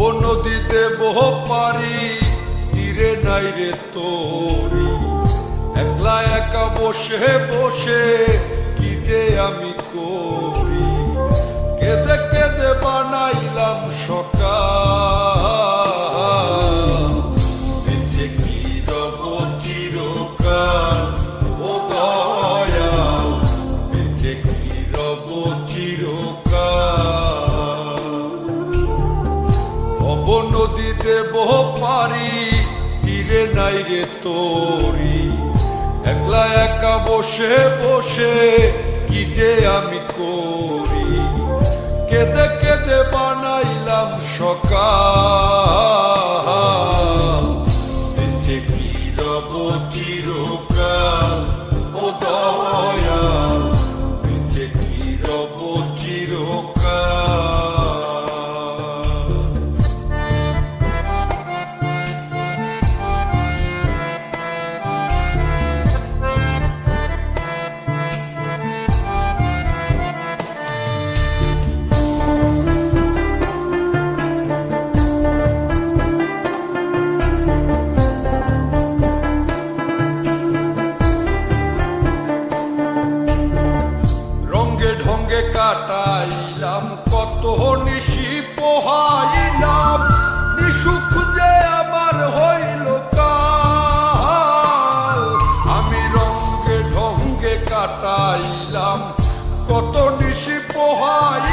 নদীতে বহ পারি। তীরে নাই রে তোরি। একলা একা বসে বসে কি যে আমি করি। কেঁদে কেঁদে বানাইলাম নদীতে বহ পারি তীরে নাই রে তোরি। একলা একা বসে বসে কি যে আমি করি? কেঁদে কেঁদে বানাইলাম সকাল কত নিশি পোহাইলাম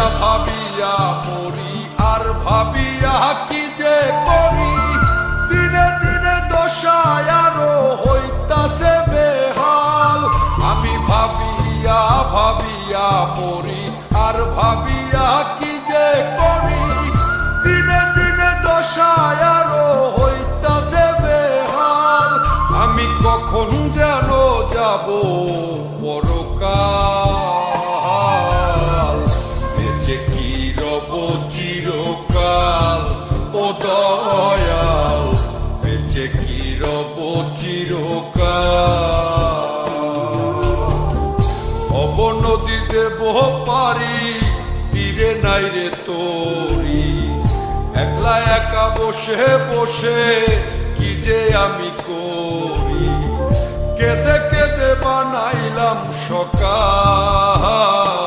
ভাবিয়া ভাবিয়া মরি, আর ভাবিয়া কি যে করি? দিনে দিনে দশায় আরও হইতাছে বেহাল। আমি ভাবিয়া ভাবিয়া মরি, আর ভাবিয়া কি যে করি? দিনে দিনে দশায় আরও হইতাছে বেহাল। আমি কখন যেন যাব পরকাল? দয়াল বেঁচে কি রব চিরকাল। অব নদীতে বহ পারি তীরে নাই রে তোরি। একলা একা বসে বসে কি যে আমি করি? কেঁদে কেঁদে বানাইলাম সকাল।